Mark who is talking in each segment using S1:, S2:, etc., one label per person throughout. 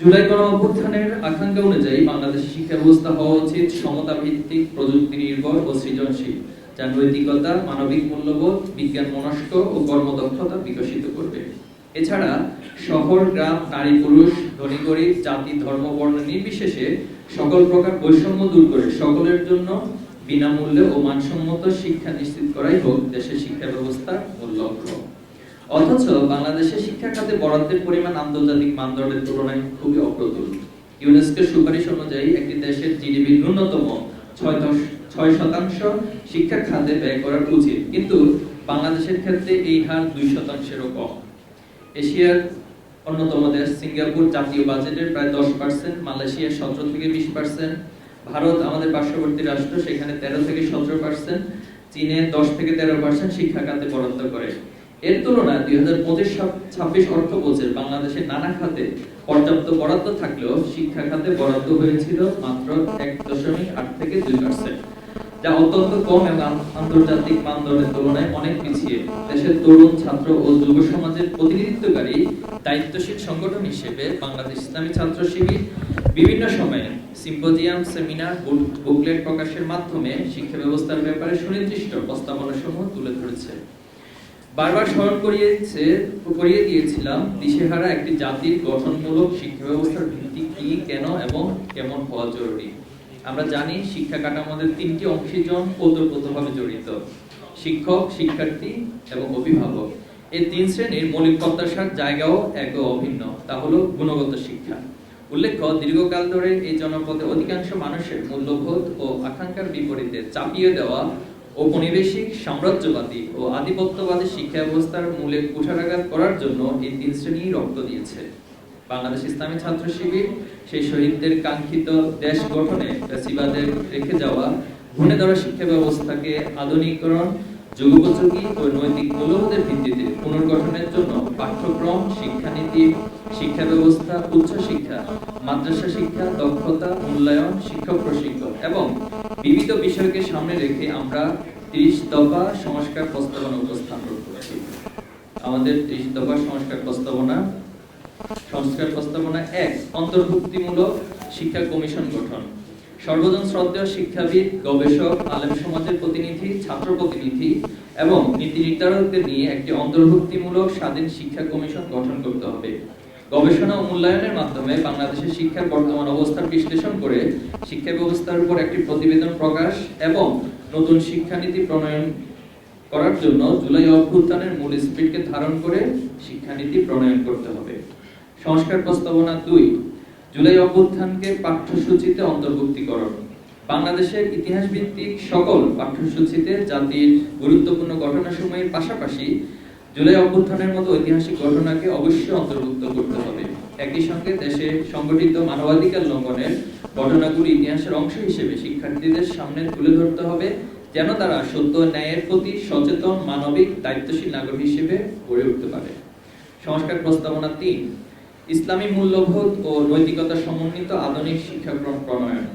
S1: জুলাই গণ অভ্যুত্থানের আকাঙ্ক্ষা অনুযায়ী বাংলাদেশের শিক্ষা ব্যবস্থা হওয়া উচিত সমতা ভিত্তিক প্রযুক্তি নির্ভর ও সৃজনশীল। যা নৈতিকতা মানবিক মূল্যবোধ, বিজ্ঞান মনস্ক ও কর্মদক্ষতা বিকশিত করবে। এছাড়া শহর, গ্রাম, নারী, পুরুষ, ধনী, গরিব, জাতি, ধর্ম, বর্ণ নির্বিশেষে সকল প্রকার বৈষম্য দূর করে সকলের জন্য বিনামূল্যে ও মানসম্মত শিক্ষা নিশ্চিত করাই হোক দেশের শিক্ষা ব্যবস্থার মূল লক্ষ্য। অথচ বাংলাদেশের শিক্ষা খাতে বরাদ্দের পরিমাণ আন্তর্জাতিক মানদণ্ডের তুলনায় খুবই অপ্রতুল। ইউনেস্কোর সুপারিশ অনুযায়ী একটি দেশের জিডিপি ন্যূনতম ছয় শতাংশ শিক্ষা খাতে ব্যয় করা উচিত, কিন্তু বাংলাদেশের ক্ষেত্রে এই হার দুই শতাংশেরও কম। এশিয়ার অন্যতম দেশ সিঙ্গাপুর জাতীয় বাজেটের প্রায় দশ পার্সেন্ট মালয়েশিয়া সতেরো থেকে বিশ পার্সেন্ট, ভারত আমাদের পার্শ্ববর্তী রাষ্ট্র, সেখানে তেরো থেকে সতেরো পার্সেন্ট, চীনে দশ থেকে তেরো পার্সেন্ট শিক্ষা খাতে বরাদ্দ করে। এর তুলনায় দুই হাজার পঁচিশ ছাব্বিশ অর্থ বছর বাংলাদেশের নানা খাতে পর্যাপ্ত বরাদ্দ থাকলেও শিক্ষা খাতে বরাদ্দ হয়েছিল মাত্র এক দশমিক আট থেকে দুই পার্সেন্ট যা অত্যন্ত কম এবং আন্তর্জাতিক মানদণ্ডের তুলনায় অনেক পিছিয়ে। দেশের তরুণ ছাত্র ও যুব সমাজের প্রতিনিধিত্বকারী, দায়িত্বশীল সংগঠন হিসেবে বাংলাদেশ ইসলামী ছাত্র শিবির বিভিন্ন সময়ে সিম্পোজিয়াম, সেমিনার, বুক- বুকলেট প্রকাশের মাধ্যমে শিক্ষা ব্যবস্থার ব্যাপারে সুনির্দিষ্ট প্রস্তাবনাসমূহ তুলে ধরেছে। বারবার স্মরণ করিয়েছে, করিয়ে দিয়েছিলাম, দিশেহারা একটি জাতির গঠনমূলক শিক্ষা ব্যবস্থার ভিত্তি কি, কেন এবং কেমন হওয়া জরুরি? আমরা জানি শিক্ষা কাঠামোদের তিনটি অংশীজন ওতপ্রোতভাবে জড়িত, শিক্ষক, শিক্ষার্থী এবং অভিভাবক। এই তিন শ্রেণির মৌলিক প্রত্যাশার জায়গাও এক অভিন্ন, তা হলো গুণগত শিক্ষা। উল্লেখ্য, দীর্ঘকাল ধরে এই জনপদে অধিকাংশ মানুষের মূল্যবোধ ও আকাঙ্ক্ষার বিপরীতে চাপিয়ে দেওয়া ঔপনিবেশিক সাম্রাজ্যবাদী ও আধিপত্যবাদী শিক্ষা ব্যবস্থার মূলে কুঠারাঘাত করার জন্য এই তিন শ্রেণি রক্ত দিয়েছে। বাংলাদেশ ইসলামী ছাত্র শিবির সেই শহীদদের কাঙ্ক্ষিত দেশ গঠনে রেখে যাওয়া ঘুণে ধরা শিক্ষা ব্যবস্থাকে আধুনিকরণ যুগোপযোগী ও নৈতিক মূল্যবোধের ভিত্তিতে পুনর্গঠনের জন্য পাঠ্যক্রম, শিক্ষানীতি শিক্ষা ব্যবস্থা উচ্চ শিক্ষা, মাদ্রাসা শিক্ষা, দক্ষতা, মূল্যায়ন, শিক্ষক প্রশিক্ষণ এবং বিবিধ বিষয়কে সামনে রেখে আমরা ত্রিশ দফা সংস্কার প্রস্তাবনা উপস্থাপন করছি। আমাদের ত্রিশ দফা সংস্কার প্রস্তাবনা। সংস্কার প্রস্তাবনা এক, অন্তর্ভুক্তিমূলক শিক্ষা কমিশন গঠন। সর্বজন শ্রদ্ধেয় শিক্ষাবিদ, গবেষক, আলেম সমাজের প্রতিনিধি, ছাত্র প্রতিনিধি এবং নীতি নির্ধারকদের নিয়ে একটি অন্তর্ভুক্তিমূলক স্বাধীন শিক্ষা কমিশন গঠন করতে হবে। গবেষণা ও মূল্যায়নের মাধ্যমে বাংলাদেশের শিক্ষার বর্তমান অবস্থার বিশ্লেষণ করে শিক্ষা ব্যবস্থার উপর একটি প্রতিবেদন প্রকাশ এবং নতুন শিক্ষানীতি প্রণয়ন করার জন্য জুলাই অভ্যুত্থানের মূল স্পিরিটকে ধারণ করে শিক্ষানীতি প্রণয়ন করতে হবে। সংস্কার প্রস্তাবনা দুই জুলাই অভ্যুত্থানকে পাঠ্যসূচিতে অন্তর্ভুক্তিকরণ বাংলাদেশের ইতিহাস ভিত্তিক সকল পাঠ্যসূচিতে জাতির গুরুত্বপূর্ণ ঘটনাসমূহের পাশাপাশি জুলাই অভ্যুত্থানের মতো ঐতিহাসিক ঘটনাকে অবশ্যই অন্তর্ভুক্ত করতে হবে। একই সঙ্গে দেশে সংগঠিত মানবাধিকার লঙ্ঘনের ঘটনাগুলি ইতিহাসের অংশ হিসেবে শিক্ষার্থীদের সামনে তুলে ধরতে হবে, যেন তারা সত্য ন্যায়ের প্রতি সচেতন, মানবিক, দায়িত্বশীল নাগরিক হিসেবে গড়ে উঠতে পারে। সংস্কার প্রস্তাবনা তিন ইসলামী মূল্যবোধ ও নৈতিকতা সমন্বিত আধুনিক শিক্ষাক্রম প্রণয়ন।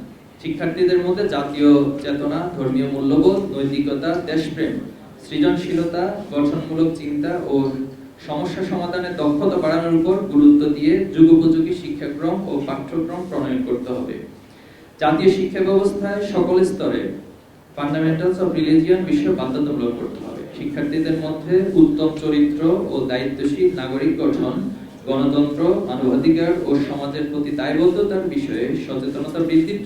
S1: শিক্ষার্থীদের মধ্যে জাতীয় চেতনা, ধর্মীয় মূল্যবোধ, নৈতিকতা, দেশপ্রেম, সৃজনশীলতা, গঠনমূলক চিন্তা ও সমস্যা সমাধানের দক্ষতা বাড়ানোর উপর গুরুত্ব দিয়ে যুগোপযোগী শিক্ষাক্রম ও পাঠ্যক্রম প্রণয়ন করতে হবে। জাতীয় শিক্ষা ব্যবস্থায় সকল স্তরে ফান্ডামেন্টালস অফ রিলিজিয়ন বিষয় বাধ্যতামূলক করতে হবে। শিক্ষার্থীদের মধ্যে উত্তম চরিত্র ও দায়িত্বশীল নাগরিক গঠন গণতন্ত্র মানবাধিকার ও সমাজের প্রতি দায়বদ্ধতার বিষয়ে সচেতনতা বৃদ্ধির